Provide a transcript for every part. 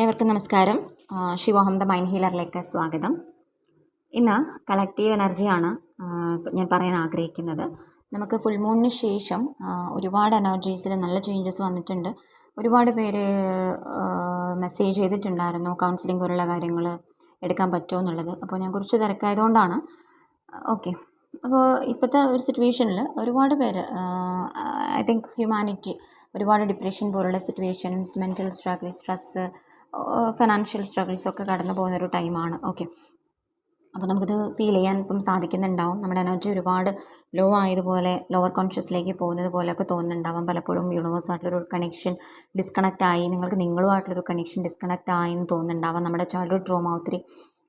ഏവർക്കും നമസ്കാരം. ശിവോഹം the mind ഹീലറിലേക്ക് സ്വാഗതം. ഇന്ന് കളക്റ്റീവ് എനർജിയാണ് ഞാൻ പറയാൻ ആഗ്രഹിക്കുന്നത്. നമുക്ക് ഫുൾ മൂണിന് ശേഷം ഒരുപാട് എനർജീസിൽ നല്ല ചേഞ്ചസ് വന്നിട്ടുണ്ട്. ഒരുപാട് പേര് മെസ്സേജ് ചെയ്തിട്ടുണ്ടായിരുന്നു കൗൺസിലിംഗ് പോലുള്ള കാര്യങ്ങൾ എടുക്കാൻ പറ്റുമോ എന്നുള്ളത്. അപ്പോൾ ഞാൻ കുറച്ച് തിരക്കായതുകൊണ്ടാണ്. ഓക്കെ. അപ്പോൾ ഇപ്പോഴത്തെ ഒരു സിറ്റുവേഷനിൽ ഒരുപാട് പേര് ഐ തിങ്ക് ഹ്യൂമാനിറ്റി ഒരുപാട് ഡിപ്രഷൻ പോലുള്ള situations mental struggle stress financial സ്ട്രഗിൾസൊക്കെ കടന്നു പോകുന്നൊരു ടൈമാണ് ഓക്കെ അപ്പോൾ നമുക്കിത് ഫീൽ ചെയ്യാൻ ഇപ്പം സാധിക്കുന്നുണ്ടാവും. നമ്മുടെ എനർജി ഒരുപാട് ലോ ആയതുപോലെ ലോവർ കോൺഷ്യസിലേക്ക് പോകുന്നത് പോലെയൊക്കെ തോന്നുന്നുണ്ടാവും. പലപ്പോഴും യൂണിവേഴ്സായിട്ടുള്ളൊരു കണക്ഷൻ ഡിസ്കണക്റ്റ് ആയി നിങ്ങൾക്ക് നിങ്ങളുമായിട്ടുള്ളൊരു കണക്ഷൻ ഡിസ്കണക്റ്റ് ആയി എന്ന് തോന്നുന്നുണ്ടാവാം. നമ്മുടെ ചൈൽഡ്ഹുഡ് ട്രോമ ഒത്തിരി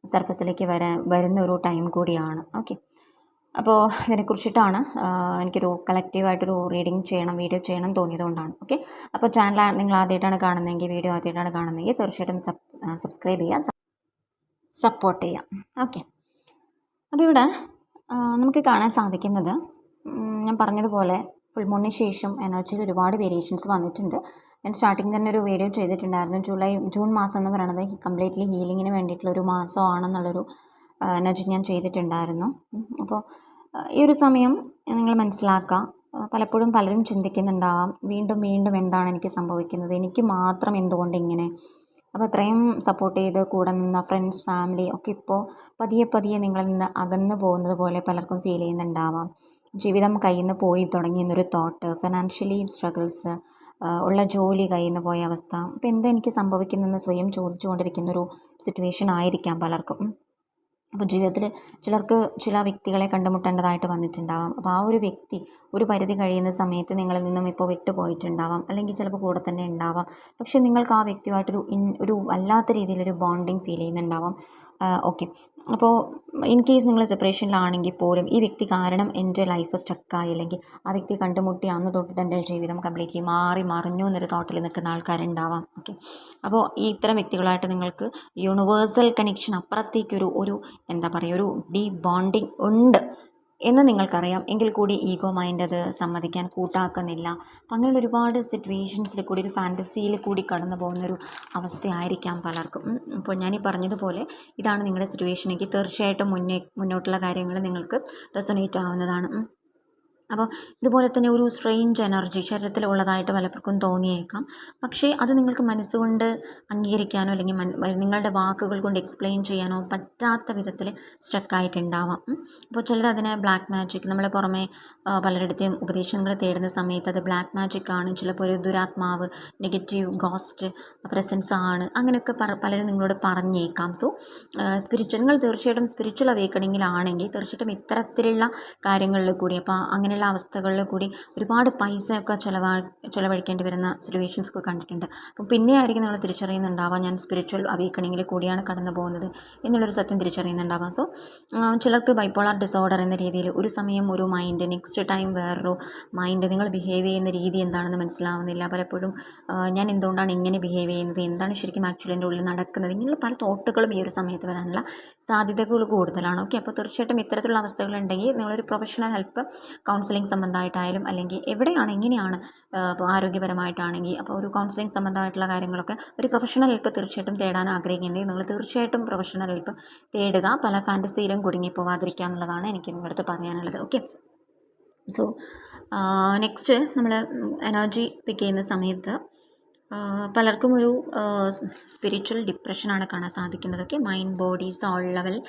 സർഫസിലേക്ക് വരാൻ വരുന്ന ഒരു ടൈം കൂടിയാണ്. ഓക്കെ അപ്പോൾ ഇതിനെക്കുറിച്ചിട്ടാണ് എനിക്കൊരു കളക്റ്റീവായിട്ടൊരു റീഡിങ് ചെയ്യണം വീഡിയോ ചെയ്യണം തോന്നിയതുകൊണ്ടാണ്. ഓക്കെ അപ്പോൾ ചാനൽ നിങ്ങൾ ആദ്യമായിട്ടാണ് കാണുന്നതെങ്കിൽ വീഡിയോ ആദ്യമായിട്ടാണ് കാണുന്നതെങ്കിൽ തീർച്ചയായിട്ടും സബ് സബ്സ്ക്രൈബ് ചെയ്യുക സപ്പോർട്ട് ചെയ്യാം ഓക്കെ അപ്പോൾ ഇവിടെ നമുക്ക് കാണാൻ സാധിക്കുന്നത് ഞാൻ പറഞ്ഞതുപോലെ ഫുൾ മൂണിന് ശേഷം എനർജിയിൽ ഒരുപാട് വേരിയേഷൻസ് വന്നിട്ടുണ്ട്. ഞാൻ സ്റ്റാർട്ടിങ് തന്നെ ഒരു വീഡിയോ ചെയ്തിട്ടുണ്ടായിരുന്നു. ജൂലൈ ജൂൺ മാസം എന്ന് പറയുന്നത് കംപ്ലീറ്റ്ലി ഹീലിങ്ങിന് വേണ്ടിയിട്ടുള്ള ഒരു മാസമാണെന്നുള്ളൊരു എനർജി ഞാൻ ചെയ്തിട്ടുണ്ടായിരുന്നു. അപ്പോൾ ഈ ഒരു സമയം നിങ്ങൾ മനസ്സിലാക്കുക പലപ്പോഴും പലരും ചിന്തിക്കുന്നുണ്ടാവാം വീണ്ടും വീണ്ടും എന്താണ് എനിക്ക് സംഭവിക്കുന്നത്? എനിക്ക് മാത്രം എന്തുകൊണ്ട് ഇങ്ങനെ? അപ്പോൾ അത്രയും സപ്പോർട്ട് ചെയ്ത് കൂടെ നിന്ന ഫ്രണ്ട്സ് ഫാമിലി ഒക്കെ ഇപ്പോൾ പതിയെ പതിയെ നിങ്ങളിൽ നിന്ന് അകന്നു പോകുന്നത് പോലെ പലർക്കും ഫീൽ ചെയ്യുന്നുണ്ടാവാം. ജീവിതം കയ്യിൽ നിന്ന് പോയി തുടങ്ങി എന്നൊരു തോട്ട് ഫിനാൻഷ്യലി സ്ട്രഗിൾസ് ഉള്ള ജോലി കയ്യിൽ നിന്ന് പോയ അവസ്ഥ. അപ്പോൾ എന്താ എനിക്ക് സംഭവിക്കുന്നതെന്ന് സ്വയം ചോദിച്ചുകൊണ്ടിരിക്കുന്നൊരു സിറ്റുവേഷൻ ആയിരിക്കാം പലർക്കും. അപ്പോൾ ജീവിതത്തിൽ ചിലർക്ക് ചില വ്യക്തികളെ കണ്ടുമുട്ടേണ്ടതായിട്ട് വന്നിട്ടുണ്ടാവാം. അപ്പോൾ ആ ഒരു വ്യക്തി ഒരു പരിധി കഴിയുന്ന സമയത്ത് നിങ്ങളിൽ നിന്നും ഇപ്പോൾ വിട്ടുപോയിട്ടുണ്ടാവാം. അല്ലെങ്കിൽ ചിലപ്പോൾ കൂടെ തന്നെ ഉണ്ടാവാം. പക്ഷേ നിങ്ങൾക്ക് ആ വ്യക്തിയുമായിട്ടൊരു ഇൻ ഒരു വല്ലാത്ത രീതിയിലൊരു ബോണ്ടിങ് ഫീൽ ചെയ്യുന്നുണ്ടാവാം. ഓക്കെ അപ്പോൾ ഇൻ കേസ് നിങ്ങൾ സെപ്പറേഷനിലാണെങ്കിൽ പോലും ഈ വ്യക്തി കാരണം എന്റെ ലൈഫ് സ്റ്റക്കായി അല്ലെങ്കിൽ ആ വ്യക്തി കണ്ടുമുട്ടി അന്ന് തൊട്ടിട്ട് എന്റെ ജീവിതം കംപ്ലീറ്റ്ലി മാറി മറിഞ്ഞു എന്നൊരു തോട്ടിൽ നിൽക്കുന്ന ആൾക്കാരുണ്ടാവാം ഓക്കെ അപ്പോൾ ഈ ഇത്തരം വ്യക്തികളായിട്ട് നിങ്ങൾക്ക് യൂണിവേഴ്സൽ കണക്ഷൻ അപ്പുറത്തേക്കൊരു ഒരു എന്താ പറയുക ഒരു ഡീപ് ബോണ്ടിങ് ഉണ്ട്. എന്ന് നിങ്ങൾക്കറിയാം എങ്കിൽ കൂടി ഈഗോ മൈൻഡ് അത് സമ്മതിക്കാൻ കൂട്ടാക്കുന്നില്ല അപ്പം അങ്ങനെയുള്ള ഒരുപാട് സിറ്റുവേഷൻസിൽ കൂടി ഒരു ഫാന്റസിയിൽ കൂടി കടന്നു പോകുന്നൊരു അവസ്ഥയായിരിക്കാം പലർക്കും. അപ്പോൾ ഈ പറഞ്ഞതുപോലെ ഇതാണ് നിങ്ങളുടെ സിറ്റുവേഷനെങ്കിൽ തീർച്ചയായിട്ടും മുന്നേ മുന്നോട്ടുള്ള കാര്യങ്ങൾ നിങ്ങൾക്ക് റെസൊനേറ്റ് ആവുന്നതാണ്. അപ്പോൾ ഇതുപോലെ തന്നെ ഒരു സ്ട്രെയിഞ്ച് എനർജി ശരീരത്തിൽ ഉള്ളതായിട്ട് പലർക്കും തോന്നിയേക്കാം. പക്ഷേ അത് നിങ്ങൾക്ക് മനസ്സുകൊണ്ട് അംഗീകരിക്കാനോ അല്ലെങ്കിൽ നിങ്ങളുടെ വാക്കുകൾ കൊണ്ട് എക്സ്പ്ലെയിൻ ചെയ്യാനോ പറ്റാത്ത വിധത്തിൽ സ്ട്രക്കായിട്ടുണ്ടാവാം അപ്പോൾ ചിലർ അതിനെ ബ്ലാക്ക് മാജിക് നമ്മൾ പുറമെ പലരുടെയും ഉപദേശങ്ങൾ തേടുന്ന സമയത്ത് അത് ബ്ലാക്ക് മാജിക് ആണ്. ചിലപ്പോൾ ഒരു ദുരാത്മാവ് നെഗറ്റീവ് ഗോസ്റ്റ് പ്രസൻസ് ആണ്. അങ്ങനെയൊക്കെ പലരും നിങ്ങളോട് പറഞ്ഞേക്കാം. സോ സ്പിരിച്വൽ നിങ്ങൾ തീർച്ചയായിട്ടും സ്പിരിച്വൽ അവേക്കണിങ്ങിലാണെങ്കിൽ തീർച്ചയായിട്ടും ഇത്തരത്തിലുള്ള കാര്യങ്ങളിൽ കൂടി അപ്പോൾ അങ്ങനെയുള്ള അവസ്ഥകളിൽ കൂടി ഒരുപാട് പൈസയൊക്കെ ചിലവാ ചിലവഴിക്കേണ്ടി വരുന്ന സിറ്റുവേഷൻസ് ഒക്കെ കണ്ടിട്ടുണ്ട്. അപ്പം പിന്നെ ആയിരിക്കും നമ്മൾ തിരിച്ചറിയുന്നുണ്ടാവാം ഞാൻ സ്പിരിച്വൽ അവേക്കണിങ്ങിൽ കൂടിയാണ് കടന്നു പോകുന്നത് എന്നുള്ളൊരു സത്യം തിരിച്ചറിയുന്നുണ്ടാവാം സോ ചിലർക്ക് ബൈപ്പോളാർ ഡിസോർഡർ എന്ന രീതിയിൽ ഒരു സമയം ഒരു മൈൻഡ് നെക്സ്റ്റ് ടൈം വേറൊരു മൈൻഡ് നിങ്ങൾ ബിഹേവ് ചെയ്യുന്ന രീതി എന്താണെന്ന് മനസ്സിലാവുന്നില്ല. പലപ്പോഴും ഞാൻ എന്തുകൊണ്ടാണ് ഇങ്ങനെ ബിഹേവ് ചെയ്യുന്നത് എന്താണ് ശരിക്കും ആക്ച്വലി എന്റെ ഉള്ളിൽ നടക്കുന്നത് ഇങ്ങനെയുള്ള പല തോട്ടുകളും ഈ ഒരു സമയത്ത് വരാനുള്ള സാധ്യതകൾ കൂടുതലാണ്. ഓക്കെ അപ്പോൾ തീർച്ചയായിട്ടും ഇത്തരത്തിലുള്ള അവസ്ഥകളുണ്ടെങ്കിൽ നിങ്ങളൊരു പ്രൊഫഷണൽ ഹെൽപ്പ് കൗൺസിലിംഗ് സംബന്ധമായിട്ടായാലും അല്ലെങ്കിൽ എവിടെയാണ് എങ്ങനെയാണ് ഇപ്പോൾ ആരോഗ്യപരമായിട്ടാണെങ്കിൽ അപ്പോൾ ഒരു കൗൺസിലിംഗ് സംബന്ധമായിട്ടുള്ള കാര്യങ്ങളൊക്കെ ഒരു പ്രൊഫഷണൽ ഹെൽപ്പ് തീർച്ചയായിട്ടും തേടാൻ ആഗ്രഹിക്കുന്നെങ്കിൽ നിങ്ങൾ തീർച്ചയായിട്ടും പ്രൊഫഷണൽ ഹെൽപ്പ് തേടുക. പല ഫാന്റസിയിലും കുടുങ്ങി പോവാതിരിക്കുക എന്നുള്ളതാണ് എനിക്ക് നിങ്ങളുടെ അടുത്ത് പറയാനുള്ളത്. ഓക്കെ സോ നെക്സ്റ്റ് നമ്മൾ എനർജി പിക്ക് ചെയ്യുന്ന സമയത്ത് പലർക്കും ഒരു സ്പിരിച്വൽ ഡിപ്രഷനാണ് കാണാൻ സാധിക്കുന്നത് okay mind body soul level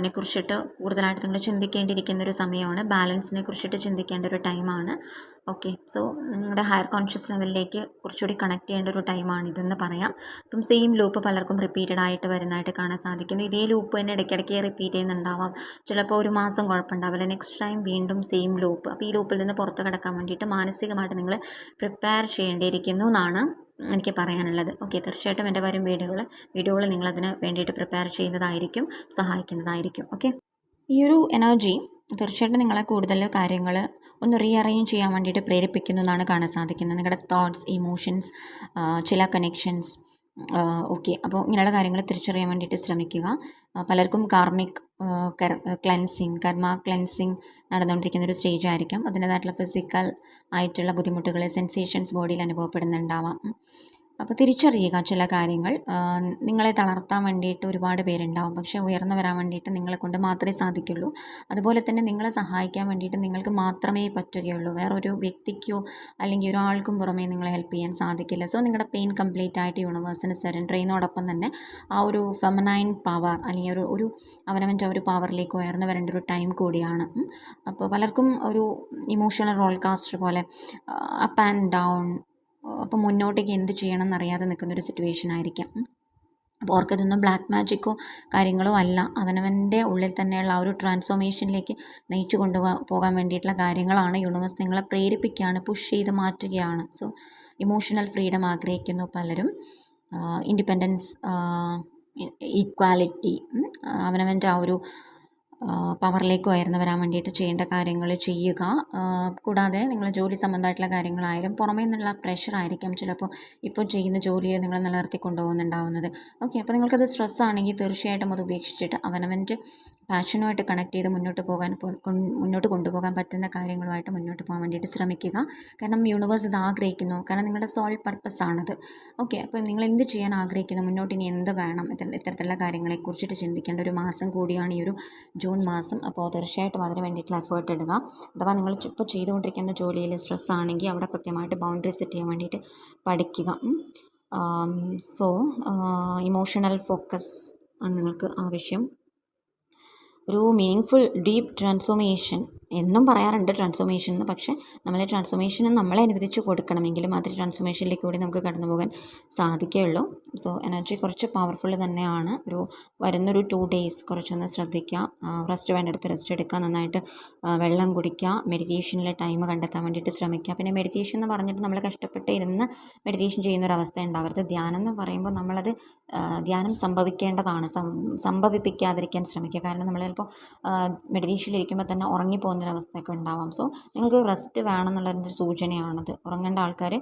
നെ കുറിച്ചിട്ട് കൂടുതലായിട്ട് നിങ്ങൾ ചിന്തിക്കേണ്ടിയിരിക്കുന്ന ഒരു സമയമാണ്. ബാലൻസിനെ കുറിച്ചിട്ട് ചിന്തിക്കേണ്ട ഒരു ടൈമാണ് ഓക്കെ സോ നിങ്ങളുടെ ഹയർ കോൺഷ്യസ് ലെവലിലേക്ക് കുറച്ചുകൂടി കണക്ട് ചെയ്യേണ്ട ഒരു ടൈമാണ് ഇതെന്ന് പറയാം. അപ്പം സെയിം ലൂപ്പ് പലർക്കും റിപ്പീറ്റഡ് ആയിട്ട് വരുന്നതായിട്ട് കാണാൻ സാധിക്കുന്നു. ഇതേ ലൂപ്പ് തന്നെ ഇടയ്ക്കിടയ്ക്ക് റിപ്പീറ്റ് ചെയ്യുന്നുണ്ടാവാം. ചിലപ്പോൾ ഒരു മാസം കുഴപ്പമുണ്ടാവില്ല. നെക്സ്റ്റ് ടൈം വീണ്ടും സെയിം ലൂപ്പ് അപ്പോൾ ഈ ലൂപ്പിൽ നിന്ന് പുറത്ത് കിടക്കാൻ വേണ്ടിയിട്ട് മാനസികമായിട്ട് നിങ്ങൾ പ്രിപ്പയർ ചെയ്യേണ്ടിയിരിക്കുന്നു എന്നാണ് എനിക്ക് പറയാനുള്ളത്. ഓക്കെ തീർച്ചയായിട്ടും എന്റെ വരും വീഡിയോകൾ വീഡിയോകൾ നിങ്ങളതിന് വേണ്ടിയിട്ട് പ്രിപ്പയർ ചെയ്യുന്നതായിരിക്കും സഹായിക്കുന്നതായിരിക്കും. ഓക്കെ ഈ ഒരു എനർജി തീർച്ചയായിട്ടും നിങ്ങളെ കൂടുതൽ കാര്യങ്ങൾ ഒന്ന് റീഅറേഞ്ച് ചെയ്യാൻ വേണ്ടിയിട്ട് പ്രേരിപ്പിക്കുന്നു എന്നാണ് കാണാൻ സാധിക്കുന്നത്. നിങ്ങളുടെ തോട്ട്സ് ഇമോഷൻസ് ചില കണക്ഷൻസ് ഓക്കെ. അപ്പോൾ ഇങ്ങനെയുള്ള കാര്യങ്ങൾ തിരിച്ചറിയാൻ വേണ്ടിയിട്ട് ശ്രമിക്കുക. പലർക്കും കാർമിക് ക്ലെൻസിങ് കർമ്മ ക്ലെൻസിങ് നടന്നുകൊണ്ടിരിക്കുന്ന ഒരു സ്റ്റേജ് ആയിരിക്കും. അതിന്റേതായിട്ടുള്ള ഫിസിക്കൽ ആയിട്ടുള്ള ബുദ്ധിമുട്ടുകൾ സെൻസേഷൻസ് ബോഡിയിൽ അനുഭവപ്പെടുന്നുണ്ടാവാം. അപ്പോൾ തിരിച്ചറിയുക ചില കാര്യങ്ങൾ. നിങ്ങളെ തളർത്താൻ വേണ്ടിയിട്ട് ഒരുപാട് പേരുണ്ടാവും. പക്ഷേ ഉയർന്നു വരാൻ വേണ്ടിയിട്ട് നിങ്ങളെ കൊണ്ട് മാത്രമേ സാധിക്കുള്ളൂ. അതുപോലെ തന്നെ നിങ്ങളെ സഹായിക്കാൻ വേണ്ടിയിട്ട് നിങ്ങൾക്ക് മാത്രമേ പറ്റുകയുള്ളൂ. വേറൊരു വ്യക്തിക്കോ അല്ലെങ്കിൽ ഒരാൾക്കും പുറമേ നിങ്ങളെ ഹെൽപ്പ് ചെയ്യാൻ സാധിക്കില്ല. സോ നിങ്ങളുടെ പെയിൻ കംപ്ലീറ്റ് ആയിട്ട് യൂണിവേഴ്സിന് സറണ്ടർ ചെയ്യുന്നതോടൊപ്പം തന്നെ ആ ഒരു ഫെമനൈൻ പവർ അല്ലെങ്കിൽ ഒരു ഒരു അവനവന്റെ ഒരു പവറിലേക്ക് ഉയർന്നു വരേണ്ട ഒരു ടൈം കൂടിയാണ്. അപ്പോൾ പലർക്കും ഒരു ഇമോഷണൽ റോൾ കാസ്റ്റർ പോലെ അപ്പ് ആൻഡ് ഡൗൺ അപ്പോൾ മുന്നോട്ടേക്ക് എന്ത് ചെയ്യണം എന്നറിയാതെ നിൽക്കുന്നൊരു സിറ്റുവേഷൻ ആയിരിക്കാം. അപ്പോൾ ഇതൊന്നും ബ്ലാക്ക് മാജിക്കോ കാര്യങ്ങളോ അല്ല. അവനവന്റെ ഉള്ളിൽ തന്നെയുള്ള ആ ഒരു ട്രാൻസ്ഫോർമേഷനിലേക്ക് നയിച്ചു കൊണ്ടുപോകാൻ പോകാൻ വേണ്ടിയിട്ടുള്ള കാര്യങ്ങളാണ് യൂണിവേഴ്സ് നിങ്ങളെ പ്രേരിപ്പിക്കുകയാണ് പുഷ് ചെയ്ത് മാറ്റുകയാണ്. സോ ഇമോഷണൽ ഫ്രീഡം ആഗ്രഹിക്കുന്നു പലരും. ഇൻഡിപെൻഡൻസ് ഈക്വാലിറ്റി അവനവന്റെ ആ ഒരു പവറിലേക്ക് ഉയർന്നു വരാൻ വേണ്ടിയിട്ട് ചെയ്യേണ്ട കാര്യങ്ങൾ ചെയ്യുക. കൂടാതെ നിങ്ങൾ ജോലി സംബന്ധമായിട്ടുള്ള കാര്യങ്ങളായാലും പുറമേ നിന്നുള്ള പ്രഷർ ആയിരിക്കും ചിലപ്പോൾ ഇപ്പോൾ ചെയ്യുന്ന ജോലിയെ നിങ്ങൾ നിലനിർത്തി കൊണ്ടുപോകുന്നുണ്ടാവുന്നത്. ഓക്കെ അപ്പോൾ നിങ്ങൾക്കത് സ്ട്രെസ്സാണെങ്കിൽ തീർച്ചയായിട്ടും അത് ഉപേക്ഷിച്ചിട്ട് അവനവന്റെ പാഷനുമായിട്ട് കണക്ട് ചെയ്ത് മുന്നോട്ട് പോകാൻ മുന്നോട്ട് കൊണ്ടുപോകാൻ പറ്റുന്ന കാര്യങ്ങളുമായിട്ട് മുന്നോട്ട് പോകാൻ വേണ്ടിയിട്ട് ശ്രമിക്കുക. കാരണം യൂണിവേഴ്സ് ഇത് ആഗ്രഹിക്കുന്നു. കാരണം നിങ്ങളുടെ സോൾ പർപ്പസ് ആണത്. ഓക്കെ അപ്പോൾ നിങ്ങൾ എന്ത് ചെയ്യാൻ ആഗ്രഹിക്കുന്നു? മുന്നോട്ട് ഇനി എന്ത് വേണം? ഇത്തര- ഇത്തരത്തിലുള്ള കാര്യങ്ങളെക്കുറിച്ചിട്ട് ചിന്തിക്കേണ്ട ഒരു മാസം കൂടിയാണ് ഈ ഒരു ജൂൺ മാസം അപ്പോൾ തീർച്ചയായിട്ടും അതിന് വേണ്ടിയിട്ടുള്ള എഫേർട്ട് ഇടുക. അഥവാ നിങ്ങൾ ഇപ്പോൾ ചെയ്തുകൊണ്ടിരിക്കുന്ന ജോലിയിൽ സ്ട്രെസ് ആണെങ്കിൽ അവിടെ കൃത്യമായിട്ട് ബൗണ്ടറി സെറ്റ് ചെയ്യാൻ വേണ്ടിയിട്ട് പഠിക്കുക. സോ ഇമോഷണൽ ഫോക്കസ് ആണ് നിങ്ങൾക്ക് ആവശ്യം. ഒരു മീനിങ് ഫുൾ ഡീപ്പ് ട്രാൻസ്ഫോർമേഷൻ എന്നും പറയാറുണ്ട് ട്രാൻസ്ഫോർമേഷൻ എന്ന് പക്ഷേ നമ്മളെ ട്രാൻസ്ഫോർമേഷന് നമ്മളെ അനുവദിച്ച് കൊടുക്കണമെങ്കിൽ മാത്രമേ ട്രാൻസ്ഫോർമേഷനിലേക്ക് കൂടി നമുക്ക് കടന്നു പോകാൻ സാധിക്കുകയുള്ളൂ. സോ എനർജി കുറച്ച് പവർഫുൾ തന്നെയാണ്. ഒരു വരുന്നൊരു ടു ഡേയ്സ് കുറച്ചൊന്ന് ശ്രദ്ധിക്കുക. റെസ്റ്റ് വേണ്ടടുത്ത് റെസ്റ്റ് എടുക്കുക. നന്നായിട്ട് വെള്ളം കുടിക്കുക. മെഡിറ്റേഷനിലെ ടൈം കണ്ടെത്താൻ വേണ്ടിയിട്ട് ശ്രമിക്കുക. പിന്നെ മെഡിറ്റേഷൻ എന്ന് പറഞ്ഞിട്ട് നമ്മൾ കഷ്ടപ്പെട്ട് ഇരുന്ന് മെഡിറ്റേഷൻ ചെയ്യുന്ന ഒരു അവസ്ഥ ഉണ്ടാവരുത്. ധ്യാനം എന്ന് പറയുമ്പോൾ നമ്മളത് ധ്യാനം സംഭവിക്കേണ്ടതാണ്. സംഭവിപ്പിക്കാതിരിക്കാൻ ശ്രമിക്കുക. കാരണം നമ്മൾ ചിലപ്പോൾ മെഡിറ്റേഷനിലിരിക്കുമ്പോൾ തന്നെ ഉറങ്ങിപ്പോകുന്നൊരവസ്ഥയൊക്കെ ഉണ്ടാവാം. സോ നിങ്ങൾക്ക് റെസ്റ്റ് വേണം എന്നുള്ളതിന്റെ സൂചനയാണത് ഉറങ്ങേണ്ട ആൾക്കാർ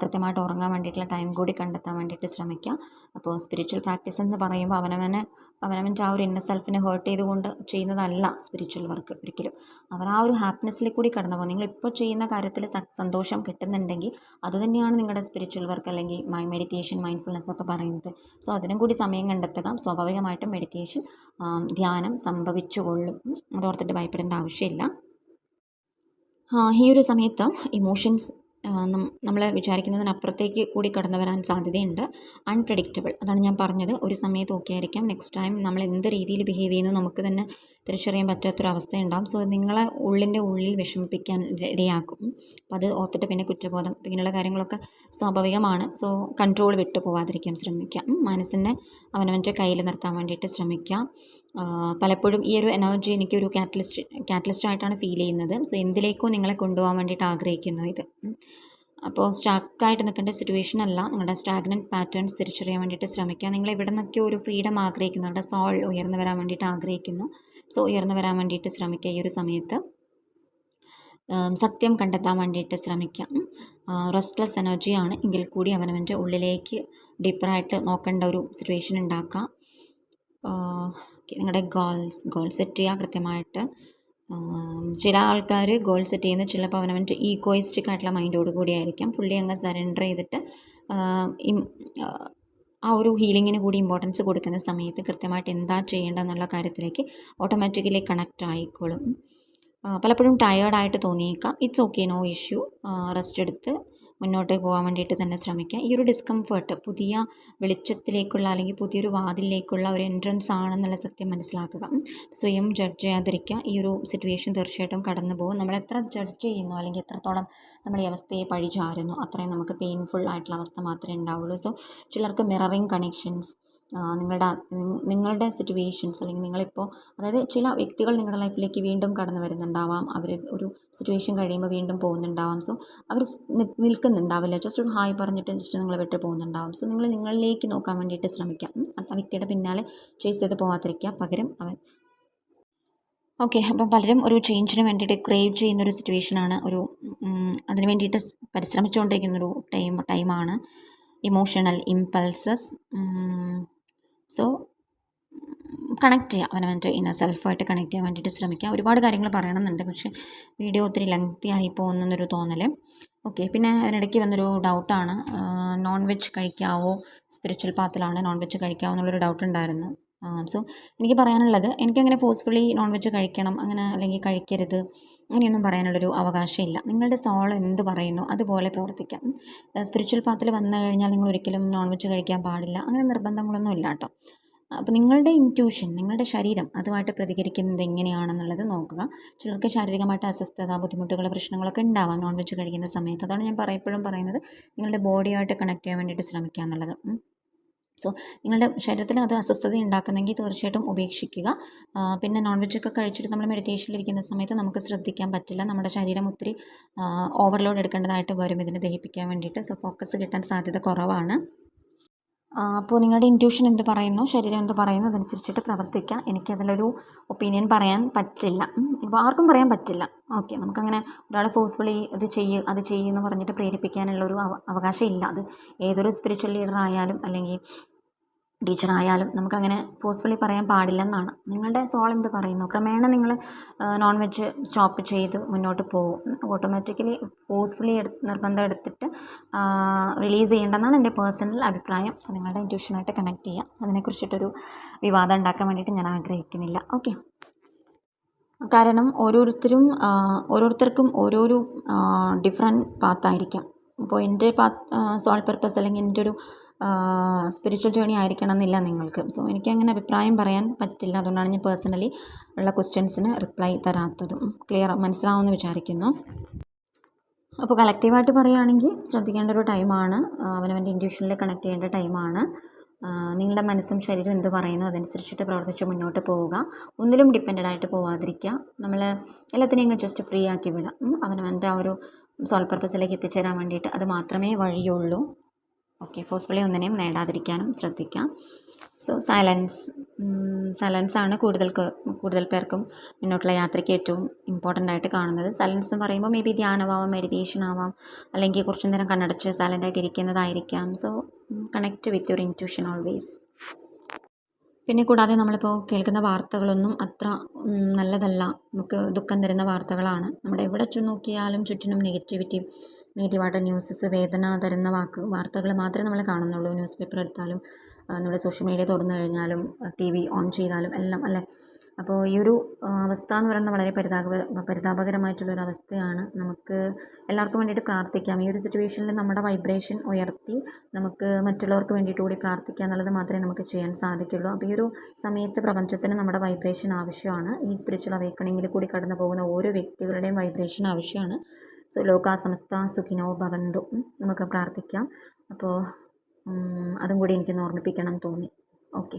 കൃത്യമായിട്ട് ഉറങ്ങാൻ വേണ്ടിയിട്ടുള്ള ടൈം കൂടി കണ്ടെത്താൻ വേണ്ടിയിട്ട് ശ്രമിക്കുക അപ്പോൾ സ്പിരിച്വൽ പ്രാക്ടീസ് എന്ന് പറയുമ്പോൾ അവനവനെ അവനവന്റെ ആ ഒരു ഇന്ന സെൽഫിനെ ഹേർട്ട് ചെയ്തുകൊണ്ട് ചെയ്യുന്നതല്ല സ്പിരിച്വൽ വർക്ക് ഒരിക്കലും. അവർ ആ ഒരു ഹാപ്പിനെസ്സിൽ കൂടി കടന്നു പോകും. നിങ്ങൾ ഇപ്പോൾ ചെയ്യുന്ന കാര്യത്തിൽ സന്തോഷം കിട്ടുന്നുണ്ടെങ്കിൽ അത് തന്നെയാണ് നിങ്ങളുടെ സ്പിരിച്വൽ വർക്ക് അല്ലെങ്കിൽ മൈ മെഡിറ്റേഷൻ മൈൻഡ്ഫുൾനെസ് ഒക്കെ പറയുന്നത്. സോ അതിനും കൂടി സമയം കണ്ടെത്തുക. സ്വാഭാവികമായിട്ടും മെഡിറ്റേഷൻ ധ്യാനം സംഭവിച്ചുകൊള്ളും. അതോർത്തിട്ട് ഭയപ്പെടേണ്ട ആവശ്യമില്ല. ആ, ഈ ഒരു സമയത്ത് ഇമോഷൻസ് നമ്മൾ വിചാരിക്കുന്നതിനപ്പുറത്തേക്ക് കൂടി കടന്നു വരാൻ സാധ്യതയുണ്ട്. അൺപ്രഡിക്റ്റബിൾ അതാണ് ഞാൻ പറഞ്ഞത്. ഒരു സമയത്ത് ഓക്കെ ആയിരിക്കാം. നെക്സ്റ്റ് ടൈം നമ്മൾ എന്ത് രീതിയിൽ ബിഹേവ് ചെയ്യുന്നു നമുക്ക് തന്നെ തിരിച്ചറിയാൻ പറ്റാത്തൊരവസ്ഥ ഉണ്ടാകും സോ നിങ്ങളെ ഉള്ളിന്റെ ഉള്ളിൽ വിഷമിപ്പിക്കാൻ ഇടയാക്കും. അപ്പോൾ അത് ഓർത്തിട്ട് പിന്നെ കുറ്റബോധം ഇങ്ങനെയുള്ള കാര്യങ്ങളൊക്കെ സ്വാഭാവികമാണ്. സോ കൺട്രോൾ വിട്ടു പോവാതിരിക്കാൻ ശ്രമിക്കാം. മനസ്സിനെ അവനവന്റെ കയ്യിൽ നിർത്താൻ വേണ്ടിയിട്ട് ശ്രമിക്കുക ആ, പലപ്പോഴും ഈ ഒരു എനർജി എനിക്കൊരു കാറ്റലിസ്റ്റ് കാറ്റലിസ്റ്റ് ആയിട്ടാണ് ഫീൽ ചെയ്യുന്നത്. സോ എന്തിലേക്കോ നിങ്ങളെ കൊണ്ടുപോകാൻ വേണ്ടിയിട്ട് ആഗ്രഹിക്കുന്നു ഇത്. അപ്പോൾ സ്റ്റാക്കായിട്ട് നിൽക്കേണ്ട സിറ്റുവേഷൻ അല്ല. നിങ്ങളുടെ സ്റ്റാഗ്നന്റ് പാറ്റേൺസ് തിരിച്ചറിയാൻ വേണ്ടിയിട്ട് ശ്രമിക്കുക. നിങ്ങൾ എവിടെ നിന്നൊക്കെ ഒരു ഫ്രീഡം ആഗ്രഹിക്കുന്നു. നിങ്ങളുടെ സോൾ ഉയർന്നു വരാൻ വേണ്ടിയിട്ട് ആഗ്രഹിക്കുന്നു. സോ ഉയർന്നു വരാൻ വേണ്ടിയിട്ട് ശ്രമിക്കുക ഈ ഒരു സമയത്ത്. സത്യം കണ്ടെത്താൻ വേണ്ടിയിട്ട് ശ്രമിക്കാം റെസ്റ്റ്ലെസ് എനർജിയാണ് എങ്കിൽ കൂടി അവനവന്റെ ഉള്ളിലേക്ക് ഡീപ്പറായിട്ട് നോക്കേണ്ട ഒരു സിറ്റുവേഷൻ ഉണ്ടാക്കാം. നിങ്ങളുടെ ഗോൾസ് ഗോൾ സെറ്റ് ചെയ്യുക കൃത്യമായിട്ട് ചില ആൾക്കാർ ഗോൾ സെറ്റ് ചെയ്യുന്നത് ചിലപ്പോൾ അവനവന്റെ ഈഗോയിസ്റ്റിക് ആയിട്ടുള്ള മൈൻഡോട് കൂടി ആയിരിക്കാം. ഫുള്ളി അങ്ങ് സറണ്ടർ ചെയ്തിട്ട് ആ, ഒരു ഹീലിങ്ങിന് കൂടി ഇമ്പോർട്ടൻസ് കൊടുക്കുന്ന സമയത്ത് കൃത്യമായിട്ട് എന്താ ചെയ്യേണ്ടതെന്നുള്ള കാര്യത്തിലേക്ക് ഓട്ടോമാറ്റിക്കലി കണക്റ്റ് ആയിക്കോളും. പലപ്പോഴും ടയേർഡായിട്ട് തോന്നിയേക്കാം. It's okay no issue rest എടുത്ത് മുന്നോട്ട് പോകാൻ വേണ്ടിയിട്ട് തന്നെ ശ്രമിക്കുക ഈ ഒരു ഡിസ്കംഫേർട്ട് പുതിയ വെളിച്ചത്തിലേക്കുള്ള അല്ലെങ്കിൽ പുതിയൊരു വാതിലിലേക്കുള്ള ഒരു എൻട്രൻസ് ആണെന്നുള്ള സത്യം മനസ്സിലാക്കുക. സ്വയം ജഡ്ജ് ചെയ്യാതിരിക്കുക. ഈ ഒരു സിറ്റുവേഷൻ തീർച്ചയായിട്ടും കടന്നു പോകും. നമ്മൾ എത്ര ജഡ്ജ് ചെയ്യുന്നു അല്ലെങ്കിൽ എത്രത്തോളം നമ്മൾ ഈ അവസ്ഥയെ പഴിചാരുന്നു അത്രയും നമുക്ക് പെയിൻഫുൾ ആയിട്ടുള്ള അവസ്ഥ മാത്രമേ ഉണ്ടാവുള്ളൂ. സോ ചിലർക്ക് മിററിങ് കണക്ഷൻസ് നിങ്ങളുടെ നിങ്ങളുടെ സിറ്റുവേഷൻസ് അല്ലെങ്കിൽ നിങ്ങളിപ്പോൾ അതായത് ചില വ്യക്തികൾ നിങ്ങളുടെ ലൈഫിലേക്ക് വീണ്ടും കടന്നു വരുന്നുണ്ടാവാം. അവർ ഒരു സിറ്റുവേഷൻ കഴിയുമ്പോൾ വീണ്ടും പോകുന്നുണ്ടാവാം. സോ അവർ നിൽക്കുന്നുണ്ടാവില്ല. ജസ്റ്റ് ഒരു ഹായ് പറഞ്ഞിട്ട് ജസ്റ്റ് നിങ്ങൾ വിട്ട് പോകുന്നുണ്ടാവാം. സോ നിങ്ങൾ നിങ്ങളിലേക്ക് നോക്കാൻ വേണ്ടിയിട്ട് ശ്രമിക്കാം. ആ വ്യക്തിയുടെ പിന്നാലെ ചേസ് ചെയ്ത് പോകാതിരിക്കുക പകരം അവൻ ഓക്കെ അപ്പം പലരും ഒരു ചേഞ്ചിന് വേണ്ടിയിട്ട് ക്രേവ് ചെയ്യുന്ന ഒരു സിറ്റുവേഷനാണ് ഒരു അതിന് വേണ്ടിയിട്ട് പരിശ്രമിച്ചുകൊണ്ടിരിക്കുന്ന പരിശ്രമിച്ചുകൊണ്ടിരിക്കുന്നൊരു ടൈം ടൈമാണ് ഇമോഷണൽ ഇമ്പൾസസ് സോ കണക്ട് ചെയ്യുക അവനവന്റെ ഇന്ന സെൽഫായിട്ട് കണക്ട് ചെയ്യാൻ വേണ്ടിയിട്ട് ശ്രമിക്കാം. ഒരുപാട് കാര്യങ്ങൾ പറയണമെന്നുണ്ട്. പക്ഷേ വീഡിയോ ഒത്തിരി ലെങ്തി ആയി പോകുന്നൊരു തോന്നൽ ഓക്കെ പിന്നെ അതിനിടയ്ക്ക് വന്നൊരു ഡൗട്ടാണ് നോൺ വെജ് കഴിക്കാവോ? സ്പിരിച്വൽ പാത്തിലാണ് നോൺ വെജ് കഴിക്കാവോ എന്നുള്ളൊരു ഡൗട്ട് ഉണ്ടായിരുന്നു. സോ എനിക്ക് പറയാനുള്ളത് എനിക്കങ്ങനെ ഫോഴ്സ്ഫുള്ളി നോൺ വെജ് കഴിക്കണം അങ്ങനെ അല്ലെങ്കിൽ കഴിക്കരുത് അങ്ങനെയൊന്നും പറയാനുള്ളൊരു അവകാശമില്ല. നിങ്ങളുടെ സോൾ എന്ത് പറയുന്നു അതുപോലെ പ്രവർത്തിക്കാം. സ്പിരിച്വൽ പാത്തിൽ വന്നു കഴിഞ്ഞാൽ നിങ്ങൾ ഒരിക്കലും നോൺ വെജ് കഴിക്കാൻ പാടില്ല. അങ്ങനെ നിർബന്ധങ്ങളൊന്നും ഇല്ല കേട്ടോ അപ്പോൾ നിങ്ങളുടെ ഇന്റ്യൂഷൻ നിങ്ങളുടെ ശരീരം അതുമായിട്ട് പ്രതികരിക്കുന്നത് എങ്ങനെയാണെന്നുള്ളത് നോക്കുക. ചിലർക്ക് ശാരീരികമായിട്ട് അസ്വസ്ഥത ബുദ്ധിമുട്ടുകൾ പ്രശ്നങ്ങളൊക്കെ ഉണ്ടാവാം നോൺ വെജ് കഴിക്കുന്ന സമയത്ത്. അതാണ് ഞാൻ പറയപ്പോഴും പറയുന്നത്. നിങ്ങളുടെ ബോഡിയായിട്ട് കണക്ട് ചെയ്യാൻ വേണ്ടിയിട്ട് ശ്രമിക്കുക എന്നുള്ളത്. സോ നിങ്ങളുടെ ശരീരത്തിൽ അത് അസ്വസ്ഥത ഉണ്ടാക്കുന്നെങ്കിൽ തീർച്ചയായിട്ടും ഉപേക്ഷിക്കുക. പിന്നെ നോൺ വെജ് ഒക്കെ കഴിച്ചിട്ട് നമ്മൾ മെഡിറ്റേഷനിലിരിക്കുന്ന സമയത്ത് നമുക്ക് ശ്രദ്ധിക്കാൻ പറ്റില്ല. നമ്മുടെ ശരീരം ഒത്തിരി ഓവർലോഡ് എടുക്കേണ്ടതായിട്ട് വരും. ഇതിനെ ദഹിപ്പിക്കാൻ വേണ്ടിയിട്ട്. സോ ഫോക്കസ് കിട്ടാൻ സാധ്യത കുറവാണ്. അപ്പോൾ നിങ്ങളുടെ ഇന്റ്യൂഷൻ എന്ത് പറയുന്നു? ശരീരം എന്ത് പറയുന്നു? അതനുസരിച്ചിട്ട് പ്രവർത്തിക്കുക എനിക്കതിലൊരു ഒപ്പീനിയൻ പറയാൻ പറ്റില്ല. ഇപ്പോൾ ആർക്കും പറയാൻ പറ്റില്ല. ഓക്കെ നമുക്കങ്ങനെ ഒരാളെ ഫോഴ്സ്ഫുള്ളി ഇത് ചെയ്യ് അത് ചെയ്യുമെന്ന് പറഞ്ഞിട്ട് പ്രേരിപ്പിക്കാനുള്ളൊരു അവ അവകാശം ഇല്ല. അത് ഏതൊരു സ്പിരിച്വൽ ലീഡർ ആയാലും അല്ലെങ്കിൽ ടീച്ചറായാലും നമുക്കങ്ങനെ ഫോഴ്സ്ഫുള്ളി പറയാൻ പാടില്ലെന്നാണ്. നിങ്ങളുടെ സോൾ എന്ത് പറയുന്നു? ക്രമേണ നിങ്ങൾ നോൺ വെജ് സ്റ്റോപ്പ് ചെയ്ത് മുന്നോട്ട് പോകും. ഓട്ടോമാറ്റിക്കലി ഫോഴ്സ്ഫുള്ളി എടുത്ത് നിർബന്ധം എടുത്തിട്ട് റിലീസ് ചെയ്യേണ്ടെന്നാണ് എന്റെ പേഴ്സണൽ അഭിപ്രായം. നിങ്ങളുടെ ഇന്റ്യൂഷനായിട്ട് കണക്ട് ചെയ്യുക അതിനെക്കുറിച്ചിട്ടൊരു വിവാദം ഉണ്ടാക്കാൻ വേണ്ടിയിട്ട് ഞാൻ ആഗ്രഹിക്കുന്നില്ല. ഓക്കെ കാരണം ഓരോരുത്തരും ഓരോരുത്തർക്കും ഓരോരോ ഡിഫറെന്റ് പാത്തായിരിക്കാം അപ്പോൾ എന്റെ സോൾ പർപ്പസ് അല്ലെങ്കിൽ എന്റെ ഒരു സ്പിരിച്വൽ ജേണി ആയിരിക്കണം എന്നില്ല നിങ്ങൾക്ക്. സോ എനിക്ക് അങ്ങനെ അഭിപ്രായം പറയാൻ പറ്റില്ല. അതുകൊണ്ടാണ് ഞാൻ പേഴ്സണലി ഉള്ള ക്വസ്റ്റ്യൻസിന് റിപ്ലൈ തരാത്തതും. ക്ലിയർ മനസ്സിലാവുമെന്ന് വിചാരിക്കുന്നു. അപ്പോൾ കളക്റ്റീവായിട്ട് പറയുകയാണെങ്കിൽ ശ്രദ്ധിക്കേണ്ട ഒരു ടൈമാണ് അവനവന്റെ ഇൻഡ്യൂഷനിൽ കണക്ട് ചെയ്യേണ്ട ടൈമാണ് നിങ്ങളുടെ മനസ്സും ശരീരവും എന്ത് പറയുന്നു അതനുസരിച്ചിട്ട് പ്രവർത്തിച്ച് മുന്നോട്ട് പോവുക. ഒന്നിലും ഡിപ്പെൻഡന്റ് ആയിട്ട് പോവാതിരിക്കുക. നമ്മൾ എല്ലാത്തിനെയും ജസ്റ്റ് ഫ്രീ ആക്കി വിടാം. അവനവന്റെ ആ ഒരു സോൾ പർപ്പസിലേക്ക് എത്തിച്ചേരാൻ വേണ്ടിയിട്ട് അത് മാത്രമേ വഴിയുള്ളൂ. ഓക്കെ ഫോഴ്സ്ഫുള്ളി ഒന്നിനെയും നേടാതിരിക്കാനും ശ്രദ്ധിക്കാം. സോ സൈലൻസ് സൈലൻസ് ആണ് കൂടുതൽ കൂടുതൽ പേർക്കും മുന്നോട്ടുള്ള യാത്രയ്ക്ക് ഏറ്റവും ഇമ്പോർട്ടന്റ് ആയിട്ട് കാണുന്നത്. സൈലൻസ് എന്ന് പറയുമ്പോൾ മേ ബി ധ്യാനമാവാം മെഡിറ്റേഷൻ ആവാം അല്ലെങ്കിൽ കുറച്ചു നേരം കണ്ണടച്ച് സൈലന്റ് ആയിട്ട് ഇരിക്കുന്നതായിരിക്കാം. So connect with your intuition always പിന്നെ കൂടാതെ നമ്മളിപ്പോൾ കേൾക്കുന്ന വാർത്തകളൊന്നും അത്ര നല്ലതല്ല. നമുക്ക് ദുഃഖം തരുന്ന വാർത്തകളാണ്. നമ്മുടെ എവിടെ നോക്കിയാലും ചുറ്റിനും നെഗറ്റിവിറ്റി നെഗറ്റീവായിട്ട് ന്യൂസസ് വേദന തരുന്ന വാക്ക് വാർത്തകൾ മാത്രമേ നമ്മൾ കാണുന്നുള്ളൂ. ന്യൂസ് പേപ്പർ എടുത്താലും നമ്മുടെ സോഷ്യൽ മീഡിയ തുറന്നു കഴിഞ്ഞാലും ടി വി ഓൺ ചെയ്താലും എല്ലാം അല്ലേ? അപ്പോൾ ഈ ഒരു അവസ്ഥ എന്ന് പറയുന്നത് വളരെ പരിതാപകര പരിതാപകരമായിട്ടുള്ളൊരു അവസ്ഥയാണ്. നമുക്ക് എല്ലാവർക്കും വേണ്ടിയിട്ട് പ്രാർത്ഥിക്കാം. ഈ ഒരു സിറ്റുവേഷനിൽ നമ്മുടെ വൈബ്രേഷൻ ഉയർത്തി നമുക്ക് മറ്റുള്ളവർക്ക് വേണ്ടിയിട്ട് കൂടി പ്രാർത്ഥിക്കുക എന്നുള്ളത് മാത്രമേ നമുക്ക് ചെയ്യാൻ സാധിക്കുള്ളൂ. അപ്പോൾ ഈ ഒരു സമയത്ത് പ്രപഞ്ചത്തിന് നമ്മുടെ വൈബ്രേഷൻ ആവശ്യമാണ്. ഈ സ്പിരിച്വൽ അവേക്കണിങ്ങിൽ കൂടി കടന്നു പോകുന്ന ഓരോ വ്യക്തികളുടെയും വൈബ്രേഷൻ ആവശ്യമാണ്. സോ ലോക സമസ്ത സുഖിനോ ഭവന്തു. നമുക്ക് പ്രാർത്ഥിക്കാം. അപ്പോൾ അതും കൂടി എനിക്കൊന്ന് ഓർമ്മിപ്പിക്കണം എന്ന് തോന്നി. ഓക്കെ.